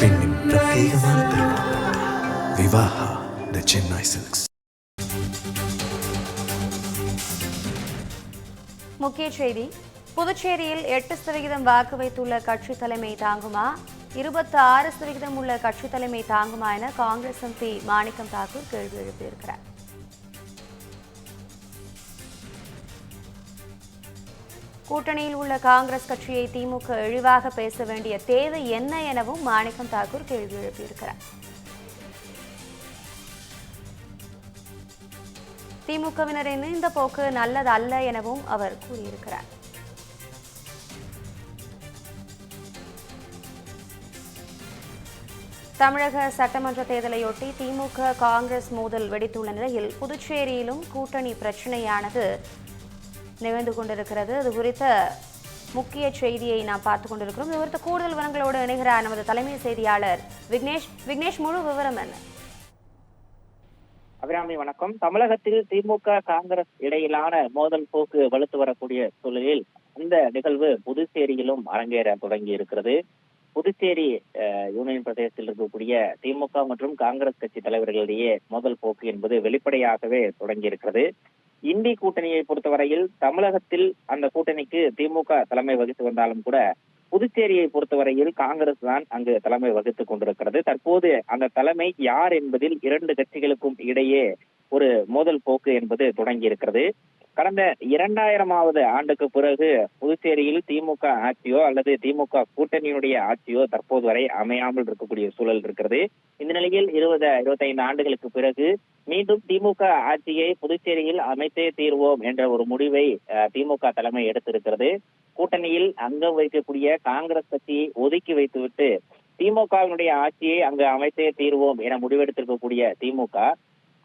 பெண்ணின் பிரத்யேகமான திருமணம் விவாஹா த சென்னை சில்க்ஸ் முக்கிய செய்தி. புதுச்சேரியில் எட்டு சதவிகிதம் வாக்கு வைத்துள்ள கட்சி தலைமை தாங்குமா? இருபத்தி ஆறு சதவிகிதம் உள்ள கட்சி தலைமை தாங்குமா என காங்கிரஸ் எம்பி மாணிக்கம் தாக்கூர் கேள்வி எழுப்பியிருக்கிறார். கூட்டணியில் உள்ள காங்கிரஸ் கட்சியை திமுக இழிவாக பேச வேண்டிய தேவை என்ன எனவும் மாணிக்கம் தாக்கூர் கேள்வி எழுப்பியிருக்கிறார். திமுகவினரின் இந்த போக்கு நல்லதல்ல எனவும் அவர் கூறியிருக்கிறார். தமிழக சட்டமன்ற தேர்தலையொட்டி திமுக காங்கிரஸ் மோதல் வெடித்துள்ள நிலையில் புதுச்சேரியிலும் கூட்டணி பிரச்சனையானது நிகழ்ந்து கொண்டிருக்கிறது. அது குறித்த முக்கிய செய்தியை நாம் பார்த்து கொண்டிருக்கிறோம். இது குறித்த கூடுதல் விவரங்களோடு இணைகிறார் நமது தலைமை செய்தியாளர் விக்னேஷ். விக்னேஷ் முழு விவரம் என்ன? அபிராமி வணக்கம். தமிழகத்தில் திமுக காங்கிரஸ் இடையிலான மோதல் போக்கு வலுத்து வரக்கூடிய சூழலில் இந்த நிகழ்வு புதுச்சேரியிலும் அரங்கேற தொடங்கி இருக்கிறது. புதுச்சேரி யூனியன் பிரதேசத்தில் இருக்கக்கூடிய திமுக மற்றும் காங்கிரஸ் கட்சி தலைவர்களிடையே மோதல் போக்கு என்பது வெளிப்படையாகவே தொடங்கி இருக்கிறது. இந்தி கூட்டணியை பொறுத்தவரையில் தமிழகத்தில் அந்த கூட்டணிக்கு திமுக தலைமை வகித்து வந்தாலும் கூட புதுச்சேரியை பொறுத்தவரையில் காங்கிரஸ் தான் அங்கு தலைமை வகித்துக் கொண்டிருக்கிறது. தற்போது அந்த தலைமை யார் என்பதில் இரண்டு கட்சிகளுக்கும் இடையே ஒரு மோதல் போக்கு என்பது தொடங்கி இருக்கிறது. கடந்த இரண்டாயிரமாவது ஆண்டுக்கு பிறகு புதுச்சேரியில் திமுக ஆட்சியோ அல்லது திமுக கூட்டணியினுடைய ஆட்சியோ தற்போது வரை அமையாமல் இருக்கக்கூடிய சூழல் இருக்கிறது. இந்த நிலையில் இருபது இருபத்தைந்து ஆண்டுகளுக்கு பிறகு மீண்டும் திமுக ஆட்சியை புதுச்சேரியில் அமைத்தே தீர்வோம் என்ற ஒரு முடிவை அஹ், திமுக தலைமை எடுத்திருக்கிறது. கூட்டணியில் அங்கம் வைக்கக்கூடிய காங்கிரஸ் கட்சியை ஒதுக்கி வைத்துவிட்டு திமுகவினுடைய ஆட்சியை அங்கு அமைத்தே தீர்வோம் என முடிவெடுத்திருக்கக்கூடிய திமுக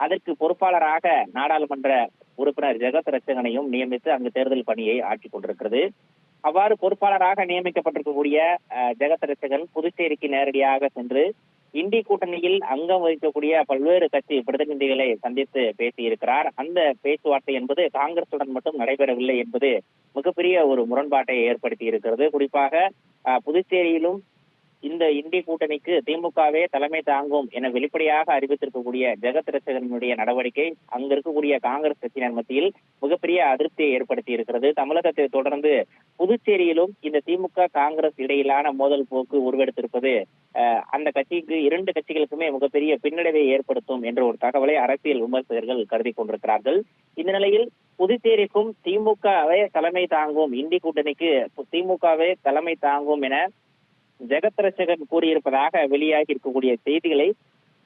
அதற்கு பொறுப்பாளராக நாடாளுமன்ற உறுப்பினர் ஜெகத் ரட்சகனையும் நியமித்து அங்கு தேர்தல் பணியை ஆற்றிக் கொண்டிருக்கிறது. அவ்வாறு பொறுப்பாளராக நியமிக்கப்பட்டிருக்கக்கூடிய ஜெகத் ரட்சகன் புதுச்சேரிக்கு நேரடியாக சென்று இந்தி கூட்டணியில் அங்கம் வகிக்கக்கூடிய பல்வேறு கட்சி பிரதிநிதிகளை சந்தித்து பேசியிருக்கிறார். அந்த பேச்சுவார்த்தை என்பது காங்கிரசுடன் மட்டும் நடைபெறவில்லை என்பது மிகப்பெரிய ஒரு முரண்பாட்டை ஏற்படுத்தி இருக்கிறது குறிப்பாக புதுச்சேரியிலும் இந்த இந்திய கூட்டணிக்கு திமுகவே தலைமை தாங்கும் என வெளிப்படையாக அறிவித்திருக்கக்கூடிய ஜெகத் ரட்சகனுடைய நடவடிக்கை அங்க இருக்கக்கூடிய காங்கிரஸ் கட்சியினர் மத்தியில் மிகப்பெரிய அதிருப்தியை ஏற்படுத்தி இருக்கிறது. தமிழகத்தை தொடர்ந்து புதுச்சேரியிலும் இந்த திமுக காங்கிரஸ் இடையிலான மோதல் போக்கு உருவெடுத்திருப்பது அந்த கட்சிக்கு இரண்டு கட்சிகளுக்குமே மிகப்பெரிய பின்னடைவை ஏற்படுத்தும் என்ற ஒரு தகவலை அரசியல் விமர்சகர்கள் கருதி கொண்டிருக்கிறார்கள். இந்த நிலையில் புதுச்சேரிக்கும் திமுகவே தலைமை தாங்கும் இந்தி கூட்டணிக்கு திமுகவே தலைமை தாங்கும் என ஜெகத் ரட்சகன் கூறியிருப்பதாக வெளியாகி இருக்கக்கூடிய செய்திகளை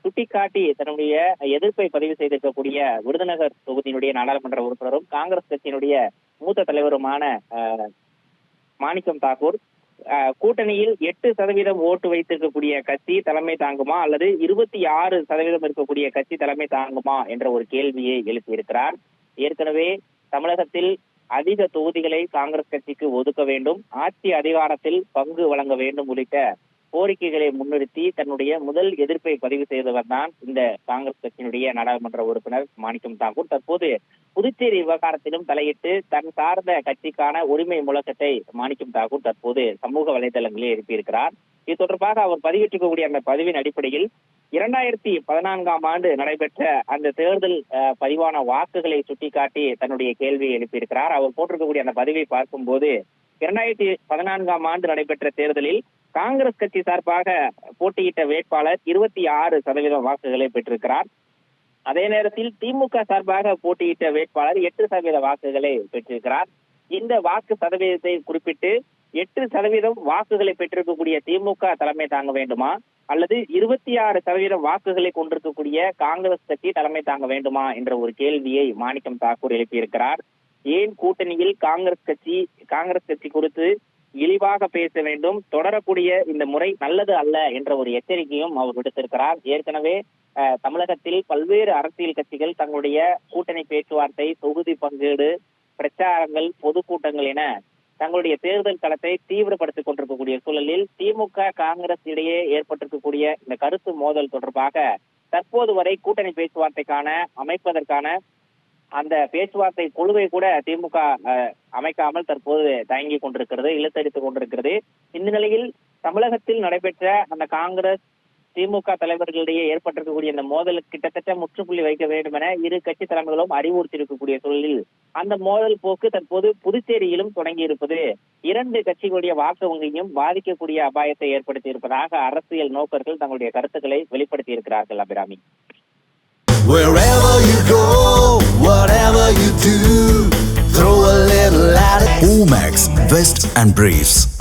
சுட்டிக்காட்டி தன்னுடைய எதிர்ப்பை பதிவு செய்திருக்கக்கூடிய விருதுநகர் தொகுதியினுடைய நாடாளுமன்ற உறுப்பினரும் காங்கிரஸ் கட்சியினுடைய மூத்த தலைவருமான மாணிக்கம் தாக்கூர் கூட்டணியில் எட்டு சதவீதம் ஓட்டு வைத்திருக்கக்கூடிய கட்சி தலைமை தாங்குமா அல்லது இருபத்தி ஆறு சதவீதம் இருக்கக்கூடிய கட்சி தலைமை தாங்குமா என்ற ஒரு கேள்வியை எழுப்பியிருக்கிறார். ஏற்கனவே தமிழகத்தில் அதிக தொகுதிகளை காங்கிரஸ் கட்சிக்கு ஒதுக்க வேண்டும். ஆட்சி அதிகாரத்தில் பங்கு வழங்க வேண்டும் உள்ளிட்ட கோரிக்கைகளை முன்னிறுத்தி தன்னுடைய முதல் எதிர்ப்பை பதிவு செய்தவர் தான் இந்த காங்கிரஸ் கட்சியினுடைய நாடாளுமன்ற உறுப்பினர் மாணிக்கம் தாக்கூர் தற்போது புதுச்சேரி விவகாரத்திலும் தலையிட்டு தன் சார்ந்த கட்சிக்கான உரிமை முழக்கத்தை மாணிக்கம் தாக்கூர் தற்போது சமூக வலைதளங்களில் எழுப்பியிருக்கிறார். இது தொடர்பாக அவர் பதிவிட்டிருக்கக்கூடிய அந்த பதிவின் அடிப்படையில் இரண்டாயிரத்தி பதினான்காம் ஆண்டு நடைபெற்ற அந்த தேர்தல் பதிவான வாக்குகளை சுட்டிக்காட்டி தன்னுடைய கேள்வியை எழுப்பியிருக்கிறார். அவர் போட்டிருக்கக்கூடிய அந்த பதிவை பார்க்கும்போது இரண்டாயிரத்தி பதினான்காம் ஆண்டு நடைபெற்ற தேர்தலில் காங்கிரஸ் கட்சி சார்பாக போட்டியிட்ட வேட்பாளர் இருபத்தி ஆறு சதவீதம் வாக்குகளை பெற்றிருக்கிறார். அதே நேரத்தில் திமுக சார்பாக போட்டியிட்ட வேட்பாளர் எட்டு சதவீத வாக்குகளை பெற்றிருக்கிறார். இந்த வாக்கு சதவீதத்தை குறிப்பிட்டு எட்டு சதவீதம் வாக்குகளை பெற்றிருக்கக்கூடிய திமுக தலைமை தாங்க வேண்டுமா? அல்லது இருபத்தி ஆறு சதவீதம் வாக்குகளை கொண்டிருக்கக்கூடிய காங்கிரஸ் கட்சி தலைமை தாங்க வேண்டுமா? என்ற ஒரு கேள்வியை மாணிக்கம் தாக்கூர் எழுப்பியிருக்கிறார். ஏன் கூட்டணியில் காங்கிரஸ் கட்சி காங்கிரஸ் கட்சி குறித்து இழிவாக பேச வேண்டும் தொடரக்கூடிய இந்த முறை நல்லது அல்ல என்ற ஒரு எச்சரிக்கையும் அவர் விடுத்திருக்கிறார். ஏற்கனவே அஹ், தமிழகத்தில் பல்வேறு அரசியல் கட்சிகள் தங்களுடைய கூட்டணி பேச்சுவார்த்தை தொகுதி பங்கீடு பிரச்சாரங்கள் பொதுக்கூட்டங்கள் என தங்களுடைய தேர்தல் களத்தை தீவிரப்படுத்திக் கொண்டிருக்கக்கூடிய சூழலில் திமுக காங்கிரஸ் இடையே ஏற்பட்டிருக்கக்கூடிய இந்த கருத்து மோதல் தொடர்பாக தற்போது வரை கூட்டணி பேச்சுவார்த்தைக்கான அமைப்பதற்கான அந்த பேச்சுவார்த்தை குழுவை கூட திமுக அஹ், அமைக்காமல் தற்போது தயங்கி கொண்டிருக்கிறது இழுத்தடித்துக் கொண்டிருக்கிறது. இந்த நிலையில் தமிழகத்தில் நடைபெற்ற அந்த காங்கிரஸ் திமுக தலைவர்களிடையே ஏற்பட்டிருக்கக்கூடிய இந்த மோதல் கிட்டத்தட்ட முற்றுப்புள்ளி வைக்க வேண்டும் என இரு கட்சி தலைமைகளும் அறிவுறுத்தி இருக்கக்கூடிய சூழலில் அந்த மோதல் போக்கு தற்போது புதுச்சேரியிலும் தொடங்கி இருப்பது இரண்டு கட்சிகளுடைய வாக்கு வங்கியும் பாதிக்கக்கூடிய அபாயத்தை ஏற்படுத்தி இருப்பதாக அரசியல் நோக்கர்கள் தங்களுடைய கருத்துக்களை வெளிப்படுத்தி இருக்கிறார்கள் Abirami. Omax, Vest and Briefs.